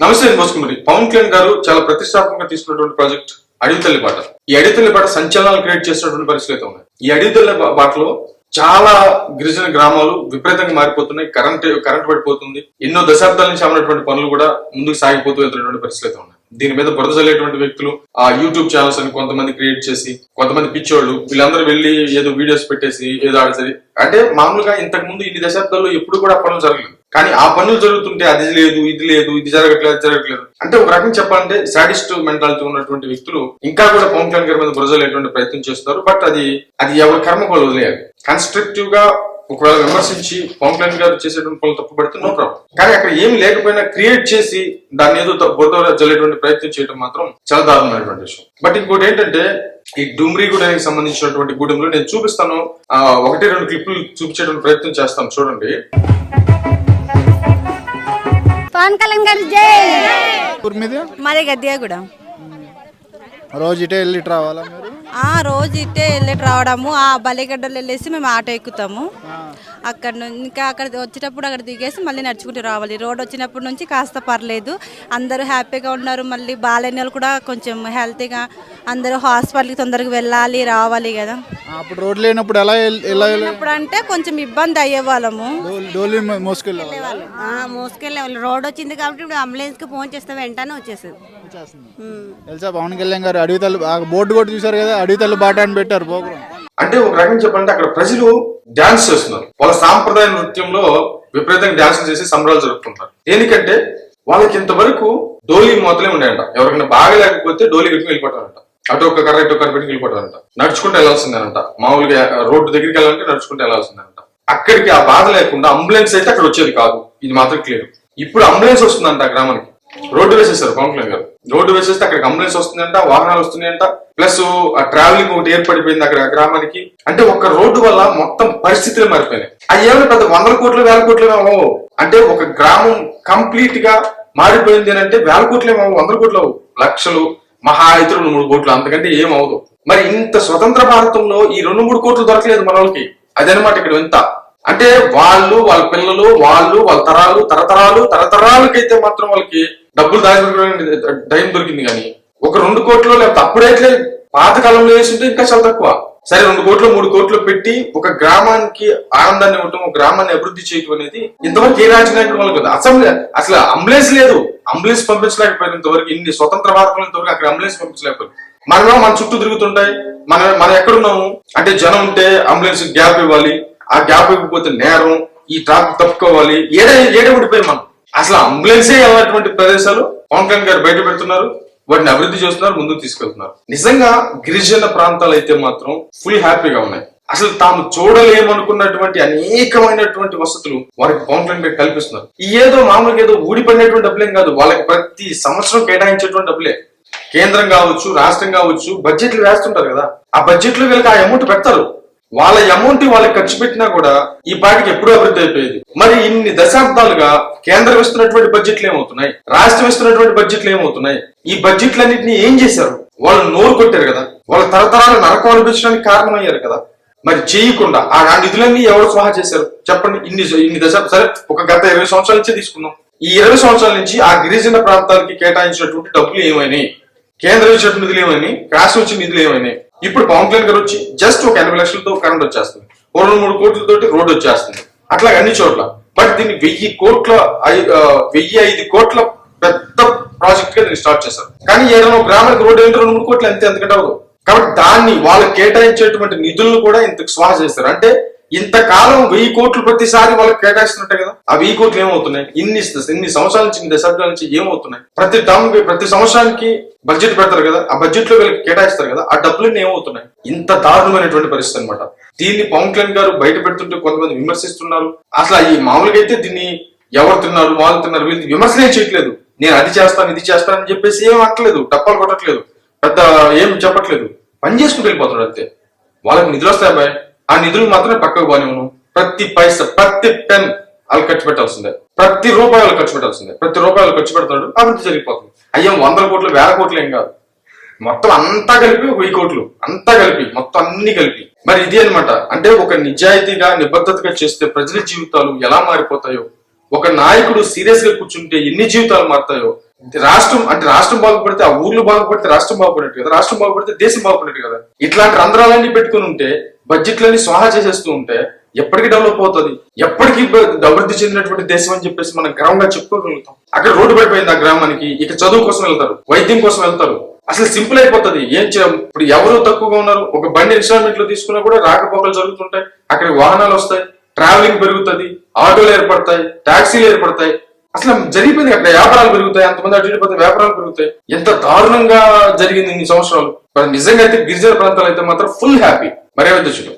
నమస్తే అండి మోసుకుమరి పవన్ కళ్యాణ్ గారు చాలా ప్రతిష్టాత్మకంగా తీసుకున్నటువంటి ప్రాజెక్ట్ అడవితల్లి బాట. ఈ అడవితల్లి బాట సంచలనాలు క్రియేట్ చేసినటువంటి పరిస్థితి అయితే ఉన్నాయి ఈ అడవితల్లి బాటలో చాలా గిరిజన గ్రామాలు విపరీతంగా మారిపోతున్నాయి. కరెంట్ కరెంట్ పడిపోతుంది. ఎన్నో దశాబ్దాల నుంచి ఉన్నటువంటి పనులు కూడా ముందుకు సాగిపోతూ వెళ్తున్నటువంటి పరిస్థితి అయితే ఉన్నాయి దీని మీద బురద చల్లేటువంటి వ్యక్తులు ఆ యూట్యూబ్ ఛానల్స్ అని కొంతమంది క్రియేట్ చేసి కొంతమంది పిచ్చోళ్ళు వీళ్ళందరూ వెళ్ళి ఏదో వీడియోస్ పెట్టేసి ఏదో ఆడసరి. అంటే మామూలుగా ఇంతకు ముందు ఇన్ని దశాబ్దాల్లో ఎప్పుడు కూడా పనులు జరగలేదు. కానీ ఆ పనులు జరుగుతుంటే అది లేదు ఇది లేదు ఇది జరగట్లేదు అది జరగట్లేదు. అంటే ఒక రకం చెప్పాలంటే సాడిస్ట్ మెంటాలిటీ ఉన్నటువంటి వ్యక్తులు ఇంకా కూడా పవన్ కళ్యాణ్ గారి మీద బురజలేటువంటి ప్రయత్నం చేస్తారు బట్ అది అది ఎవరి కర్మ వాళ్ళు వదిలేయాలి. కన్స్ట్రక్టివ్గా ఒకవేళ విమర్శించి పవన్ కళ్యాణ్ గారు చేసేటువంటి పనులు తప్పు పడితే నో ప్రాబ్లం కానీ అక్కడ ఏమి లేకపోయినా క్రియేట్ చేసి దాన్ని ఏదో బురద జల్లేటువంటి ప్రయత్నం చేయడం మాత్రం చాలా దారుణమైనటువంటి విషయం. బట్ ఇంకోటి ఏంటంటే ఈ డుమ్రీ గూడానికి సంబంధించినటువంటి గూడెంలో నేను చూపిస్తాను ఆ, ఒకటి రెండు క్లిప్పులు చూపించేటువంటి ప్రయత్నం చేస్తాను చూడండి. పవన్ కళ్యాణ్ గారు జై. మీద? కూడా రోజు ఇటే వెళ్ళి ఇటు రావాలా మీరు? ఆ రోజు ఇట్టే వెళ్ళి రావడము ఆ బలిగడ్డలు వెళ్ళేసి మేము ఆటో ఎక్కుతాము. అక్కడ నుంచి ఇంకా అక్కడ వచ్చేటప్పుడు అక్కడ దిగేసి మళ్ళీ నడుచుకుంటూ రావాలి. రోడ్ వచ్చినప్పటి నుంచి కాస్త పర్లేదు. అందరూ హ్యాపీగా ఉన్నారు. మళ్ళీ బాగాలేని వాళ్ళు కూడా కొంచెం హెల్తీగా అందరూ హాస్పిటల్కి తొందరగా వెళ్ళాలి రావాలి కదా. అప్పుడు రోడ్ లేనప్పుడు ఎలా వెళ్ళి- ఎలా వెళ్ళి అప్పుడు అంటే కొంచెం ఇబ్బంది అయ్యే వాళ్ళము. డోల్- డోలి మో- మోసుకెళ్ళేవాళ్ళా? మోసుకెళ్ళే వాళ్ళు. రోడ్ వచ్చింది కాబట్టి ఇప్పుడు అంబులెన్స్కి ఫోన్ చేస్తే వెంటనే వచ్చేసేది తెలుసా పవన్ కళ్యాణ్ గారు అడవి తల్లి ఆ బోర్డు కూడా చూసారు కదా అడవి తల్లి బాట అని పెట్టారు ప్రోగ్రామ్. అంటే ఒక రకం చెప్పాలంటే అక్కడ ప్రజలు డాన్స్ చేస్తున్నారు. వాళ్ళ సాంప్రదాయ నృత్యంలో విపరీతంగా డాన్స్ చేసి సంబరాలు జరుపుకుంటారు దేనికంటే వాళ్ళకి ఇంతవరకు డోలీ మోతలే ఉన్నాయంట. ఎవరికైనా బాగా లేకపోతే డోలీ పెట్టుకుని వెళ్ళిపోతారంట. అటు ఒక కర్ర ఇటు కర్ర పెట్టి వెళ్ళిపోతారంట. నడుచుకుంటూ వెళ్ళాల్సిందేనంట. మామూలుగా రోడ్డు దగ్గరికి వెళ్ళాలంటే నడుచుకుంటూ వెళ్ళాల్సిందేనంట. అక్కడికి ఆ బాధ లేకుండా అంబులెన్స్ అయితే అక్కడ వచ్చేది కాదు. ఇది మాత్రం క్లియర్. ఇప్పుడు అంబులెన్స్ వస్తుందంట గ్రామానికి. రోడ్డు వేసేసారు పవన్ కళ్యాణ్ గారు. రోడ్డు వేసేస్తే అక్కడ కంప్లైంట్స్ వస్తుందంట వాహనాలు వస్తున్నాయంట. ప్లస్ ఆ ట్రావెలింగ్ ఒకటి ఏర్పడిపోయింది అక్కడ గ్రామానికి. అంటే ఒక రోడ్డు వల్ల మొత్తం పరిస్థితులు మారిపోయినాయి. అవి ఏమైనా పెద్ద వందల కోట్లు వేల కోట్లు అంటే ఒక గ్రామం కంప్లీట్గా మారిపోయింది అని అంటే వేల కోట్లు ఏమో వందల కోట్లు లక్షలు మహా అయితే రెండు మూడు కోట్లు అంతకంటే ఏం అవదు మరి ఇంత స్వతంత్ర భారతంలో ఈ రెండు మూడు కోట్లు దొరకలేదు మన వాళ్ళకి. అదనమాట ఇక్కడ ఎంత అంటే వాళ్ళు వాళ్ళ పిల్లలు వాళ్ళు వాళ్ళ తరాలు తరతరాలు తరతరాలకైతే మాత్రం వాళ్ళకి డబ్బులు దాచిపెట్టుకోవడానికి టైం దొరికింది కానీ ఒక రెండు కోట్లు లేకపోతే అప్పుడైతే పాత కాలంలో వేస్తుంటే ఇంకా చాలా తక్కువ. సరే రెండు కోట్లు మూడు కోట్లు పెట్టి ఒక గ్రామానికి ఆనందాన్ని ఇవ్వటం ఒక గ్రామాన్ని అభివృద్ధి చేయటం అనేది ఇంతవరకు ఏ రాజకీయ వాళ్ళకి ఉంది. అసెంబ్లీ అసలు అంబులెన్స్ లేదు. అంబులెన్స్ పంపించలేకపోయారు ఇంతవరకు ఇన్ని స్వతంత్ర భారతంలో ఇంతవరకు అక్కడ అంబులెన్స్ పంపించలేకపోయారు. మనమేమో మన చుట్టూ తిరుగుతుంటాయి. మనం మనం ఎక్కడున్నాము అంటే జనం ఉంటే అంబులెన్స్ గ్యాప్ ఇవ్వాలి. ఆ గ్యాప్ ఇవ్వకపోతే నేరం ఈ ట్రాఫిక్ తప్పుకోవాలి. ఏడే ఏడే ఉండిపోయి మనం? అసలు అంబులెన్సే వెళ్ళినటువంటి ప్రదేశాలు? పవన్ కళ్యాణ్ గారు బయట పెడుతున్నారు వాటిని అభివృద్ధి చేస్తున్నారు ముందుకు తీసుకెళ్తున్నారు. నిజంగా గిరిజన ప్రాంతాలు అయితే మాత్రం ఫుల్ హ్యాపీగా ఉన్నాయి. అసలు తాము చూడలేమనుకున్నటువంటి అనేకమైనటువంటి వసతులు వారికి పవన్ కళ్యాణ్ గారు కల్పిస్తున్నారు. ఈ ఏదో మామూలుగా ఏదో ఊడిపడినటువంటి డబ్బులేం కాదు వాళ్ళకి ప్రతి సంవత్సరం కేటాయించేటువంటి డబ్బులే. కేంద్రం కావచ్చు రాష్ట్రం కావచ్చు బడ్జెట్లు వేస్తుంటారు కదా. ఆ బడ్జెట్లో వీళ్ళకి ఆ అమౌంట్ పెడతారు. వాళ్ళ అమౌంట్ వాళ్ళకి ఖర్చు పెట్టినా కూడా ఈ పాటికి ఎప్పుడూ అభివృద్ధి అయిపోయేది. మరి ఇన్ని దశాబ్దాలుగా కేంద్రం ఇస్తున్నటువంటి బడ్జెట్లు ఏమవుతున్నాయి? రాష్ట్రం ఇస్తున్నటువంటి బడ్జెట్లు ఏమవుతున్నాయి? ఈ బడ్జెట్లన్నింటినీ ఏం చేశారు? వాళ్ళు నోరు కొట్టారు కదా? వాళ్ళ తరతరాలు నరకం అనిపించడానికి కారణమయ్యారు కదా? మరి చేయకుండా ఆ నిధులన్నీ ఎవరు స్వాహా చేశారు? చెప్పండి ఇన్ని ఇన్ని దశాబ్దాలు సరే ఒక గత ఇరవై సంవత్సరాల నుంచే తీసుకుందాం. ఈ ఇరవై సంవత్సరాల నుంచి ఆ గిరిజన ప్రాంతాలకి కేటాయించినటువంటి డబ్బులు ఏమైనాయి? కేంద్రం ఇచ్చినటువంటి నిధులు ఏమైనాయి? రాష్ట్రం ఇచ్చిన నిధులు ఏమైనాయి? ఇప్పుడు పవన్ కళ్యాణ్ గారు వచ్చి జస్ట్ ఒక ఎనభై లక్షలతో కరెంట్ వచ్చేస్తుంది. ఓ రెండు మూడు కోట్లతోటి రోడ్డు వచ్చేస్తుంది. అట్లా అన్ని చోట్ల. బట్ దీన్ని వెయ్యి కోట్ల వెయ్యి ఐదు కోట్ల పెద్ద ప్రాజెక్ట్గా దీన్ని స్టార్ట్ చేశారు. కానీ ఏదైనా గ్రామానికి రోడ్డు ఏంటి రెండు మూడు కోట్లు అంతే ఎందుకంటే అవ్వదు. కాబట్టి దాన్ని వాళ్ళకి కేటాయించేటువంటి నిధులను కూడా ఇంతకు స్వాహ చేస్తారు అంటే ఇంతకాలం వెయ్యి కోట్లు ప్రతిసారి వాళ్ళకి కేటాయిస్తున్నట్టే కదా. ఆ వెయ్యి కోట్లు ఏమవుతున్నాయి? ఇన్ని ఇన్ని సంవత్సరాల నుంచి ఇన్ని దశాబ్దాల నుంచి ఏమవుతున్నాయి? ప్రతి టర్మ్ ప్రతి సంవత్సరానికి బడ్జెట్ పెడతారు కదా. ఆ బడ్జెట్లో వీళ్ళకి కేటాయిస్తారు కదా. ఆ డబ్బులన్నీ ఏమవుతున్నాయి? ఇంత దారుణమైనటువంటి పరిస్థితి అనమాట దీన్ని పవన్ కళ్యాణ్ గారు బయట పెడుతుంటే కొంతమంది విమర్శిస్తున్నారు. అసలు ఈ మామూలుగా అయితే దీన్ని ఎవరు తిన్నారు వాళ్ళు తిన్నారు వీళ్ళు విమర్శలే చేయట్లేదు. నేను అది చేస్తాను ఇది చేస్తాను అని చెప్పేసి ఏం అనట్లేదు. డప్పాలు కొట్టట్లేదు. పెద్ద ఏం చెప్పట్లేదు. పని చేసుకుంటూ వెళ్ళిపోతున్నాడు అంతే. వాళ్ళకి నిధులు వస్తాయి అబ్బాయి ఆ నిధులు మాత్రమే పక్కకు పోనివ్వను. ప్రతి పైస ప్రతి పెన్ వాళ్ళు ఖర్చు పెట్టాల్సిందే ప్రతి రూపాయి వాళ్ళు ఖర్చు పెట్టాల్సిందే ప్రతి రూపాయలు ఖర్చు పెడతాడు అభివృద్ధి జరిగిపోతుంది. అయ్యాం వందల కోట్లు వేల కోట్లు ఏం కాదు. మొత్తం అంతా కలిపి వెయ్యి కోట్లు అంతా కలిపి మొత్తం అన్ని కలిపి. మరి ఇది అన్నమాట. అంటే ఒక నిజాయితీగా నిబద్ధతగా చేస్తే ప్రజల జీవితాలు ఎలా మారిపోతాయో ఒక నాయకుడు సీరియస్గా కూర్చుంటే ఎన్ని జీవితాలు మారుతాయో రాష్ట్రం అంటే రాష్ట్రం బాగుపడితే ఆ ఊర్లు బాగుపడితే రాష్ట్రం బాగుపడినట్టు కదా రాష్ట్రం బాగుపడితే దేశం బాగుపడినట్టు కదా. ఇట్లాంటి రంధ్రాలన్నీ పెట్టుకుని ఉంటే బడ్జెట్లన్నీ స్వాహా చేసేస్తూ ఉంటే ఎప్పటికి డెవలప్ అవుతుంది? ఎప్పటికీ అభివృద్ధి చెందినటువంటి దేశం అని చెప్పేసి మనం గర్వంగా చెప్పుకోగలుగుతాం. అక్కడ రోడ్డు పడిపోయింది ఆ గ్రామానికి ఇక చదువు కోసం వెళ్తారు వైద్యం కోసం వెళ్తారు. అసలు సింపుల్ అయిపోతుంది. ఏం చేయం? ఇప్పుడు ఎవరు తక్కువగా ఉన్నారు? ఒక బండి ఇన్స్టాల్మెంట్లో తీసుకున్నా కూడా రాకపోకలు జరుగుతుంటాయి. అక్కడ వాహనాలు వస్తాయి ట్రావెలింగ్ పెరుగుతుంది ఆటోలు ఏర్పడతాయి టాక్సీలు ఏర్పడతాయి. అసలు జరిగిపోయింది అక్కడ వ్యాపారాలు పెరుగుతాయి అంతమంది అటు ఇటు వ్యాపారాలు పెరుగుతాయి. ఎంత దారుణంగా జరిగింది ఇన్ని సంవత్సరాలు. నిజంగా అయితే గిరిజన ప్రాంతాలు అయితే మాత్రం ఫుల్ హ్యాపీ バレーはどうしろ